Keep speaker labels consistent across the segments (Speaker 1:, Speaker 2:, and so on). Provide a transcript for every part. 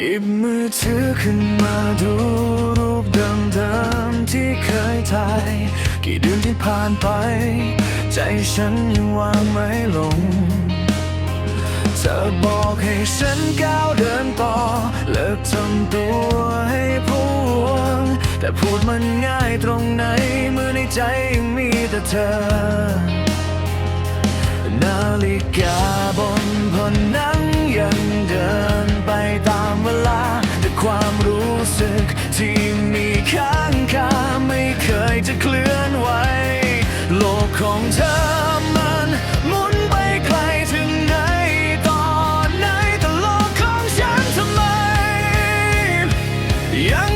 Speaker 1: หยิบมือถือขึ้นมาดูรูปเดิมๆที่เคยถ่าย กี่เดือนที่ผ่านไป ใจฉันยังวางไม่ลง เธอบอกให้ฉันก้าวเดินต่อ เลิกทำตัวให้พวง แต่พูดมันง่ายตรงไหนเมื่อในใจยังมีแต่เธอ นาฬิกาบนพนัง รู้สึกที่มีค้างคาไม่เคยจะเคลื่อนไหว โลกของเธอมันหมุนไปไกลถึงไหนตอนไหนแต่โลกของฉันทำไมยัง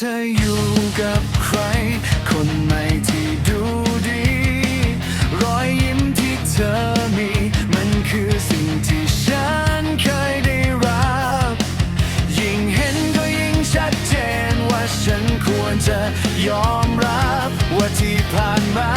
Speaker 1: เธออยู่กับใคร คนใหม่ที่ดูดี รอยยิ้มที่เธอมี มันคือสิ่งที่ฉันเคยได้รับ ยิ่งเห็นก็ยิ่งชัดเจนว่าฉันควรจะยอมรับว่าที่ผ่านมา